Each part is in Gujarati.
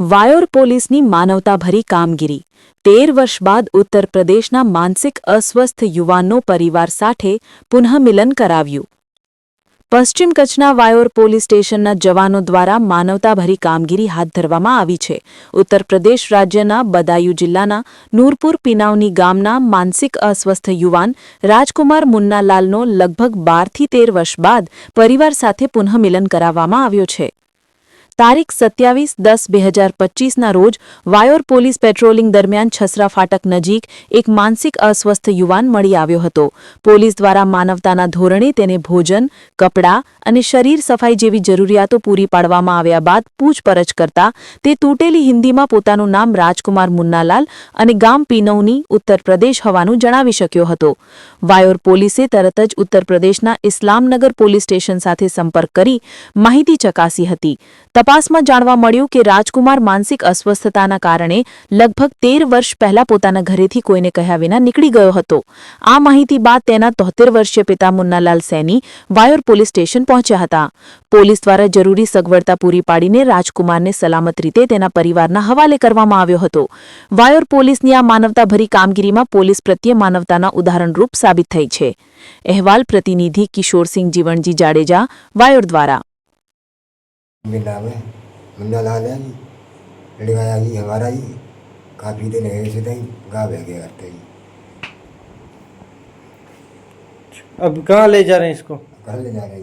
વાયોર પોલીસની માનવતાભરી કામગીરી. તેર વર્ષ બાદ ઉત્તર પ્રદેશના માનસિક અસ્વસ્થ યુવાનનો પરિવાર સાથે પુનઃમિલન કરાવ્યું. પશ્ચિમ કચ્છના વાયોર પોલીસ સ્ટેશનના જવાનો દ્વારા માનવતાભરી કામગીરી હાથ ધરવામાં આવી છે. ઉત્તર પ્રદેશ રાજ્યના બદાયુ જિલ્લાના નૂરપુર પિનાવની ગામના માનસિક અસ્વસ્થ યુવાન રાજકુમાર મુન્નાલાલનો લગભગ બારથી તેર વર્ષ બાદ પરિવાર સાથે પુનઃમિલન કરાવવામાં આવ્યો છે. તારીખ સત્યાવીસ દસ બે હજાર પચીસના રોજ વાયોર પોલીસ પેટ્રોલિંગ દરમિયાન છસરા ફાટક નજીક એક માનસિક અસ્વસ્થ યુવાન મળી આવ્યો હતો. પોલીસ દ્વારા માનવતાના ધોરણે તેને ભોજન, કપડાં અને શરીર સફાઈ જેવી જરૂરિયાતો પૂરી પાડવામાં આવ્યા બાદ પૂછપરછ કરતા તે તૂટેલી હિન્દીમાં પોતાનું નામ રાજકુમાર મુન્નાલાલ અને ગામ પીનૌની, ઉત્તર પ્રદેશ હોવાનું જણાવી શક્યો હતો. વાયોર પોલીસે તરત જ ઉત્તર પ્રદેશના ઇસ્લામનગર પોલીસ સ્ટેશન સાથે સંપર્ક કરી માહિતી ચકાસી હતી. તપાસમાં જાણવા મળ્યું કે રાજકુમાર માનસિક અસ્વસ્થતાના કારણે લગભગ તેર વર્ષ પહેલા પોતાના ઘરેથી કોઈને કહ્યા વિના નીકળી ગયો હતો. આ માહિતી બાદ તેના તોતેર વર્ષીય પિતા મુન્નાલાલ સૈની વાયોર પોલીસ સ્ટેશન પહોંચ્યા હતા. પોલીસ દ્વારા જરૂરી સગવડતા પૂરી પાડીને રાજકુમારને સલામત રીતે તેના પરિવારના હવાલે કરવામાં આવ્યો હતો. વાયોર પોલીસની આ માનવતાભરી કામગીરીમાં પોલીસ પ્રત્યે માનવતાના ઉદાહરણરૂપ સાબિત થઈ છે. અહેવાલ પ્રતિનિધિ કિશોરસિંહ જીવણજી જાડેજા વાયોર દ્વારા. मेरा नाम है। मुन्ना लाल है जी। लड़का है जी हमारा जी। काफ़ी दिन है से तई गा बह गया करते जी अब कहाँ ले जा रहे हैं इसको? घर ले जा रहे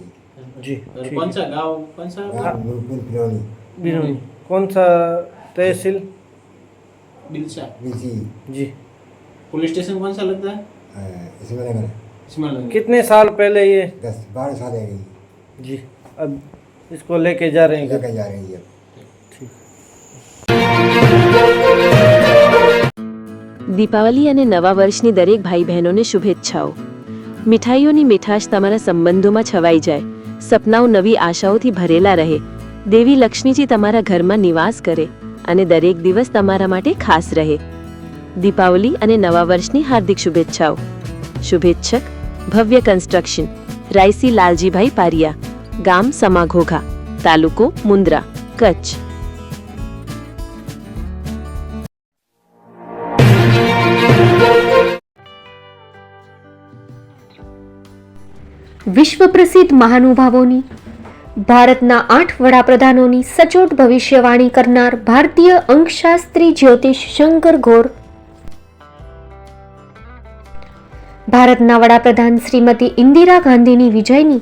जी। जी कौन सा गाँव कौन सा? नूरपुर फिरौनी बिनोनी कौन सा तहसील? बिलसा। बीसी जी। पुलिस स्टेशन कौन सा लगता है? इसमें नगर इसमें लगे कितने साल पहले ये? दस बारह साल है जी जी अब इसको लेके जा रहे हैं घर। लेकर जा रहे हैं जी अब દીપાવલી અને નવા વર્ષની દરેક ભાઈ બહેનોને શુભેચ્છાઓ મીઠાઈઓની મીઠાશ તમારા સંબંધોમાં છવાઈ જાય સપનાઓ નવી આશાઓથી ભરેલા રહે દેવી લક્ષ્મીજી તમારા ઘરમાં નિવાસ કરે અને દરેક દિવસ તમારા માટે ખાસ રહે દીપાવલી અને નવા વર્ષની હાર્દિક શુભેચ્છાઓ શુભેચ્છક ભવ્ય કન્સ્ટ્રક્શન રાયસી લાલજીભાઈ પારિયા ગામ સમાઘોઘા, તાલુકો મુન્દ્રા કચ્છ. વિશ્વ પ્રસિદ્ધ મહાનુભાવોની, ભારતના આઠ વડાપ્રધાનોની સચોટ ભવિષ્યવાણી કરનાર ભારતીય અંકશાસ્ત્રી જ્યોતિષ શંકર ઘોર ભારતના વડાપ્રધાન શ્રીમતી ઇન્દિરા ગાંધીની વિજયની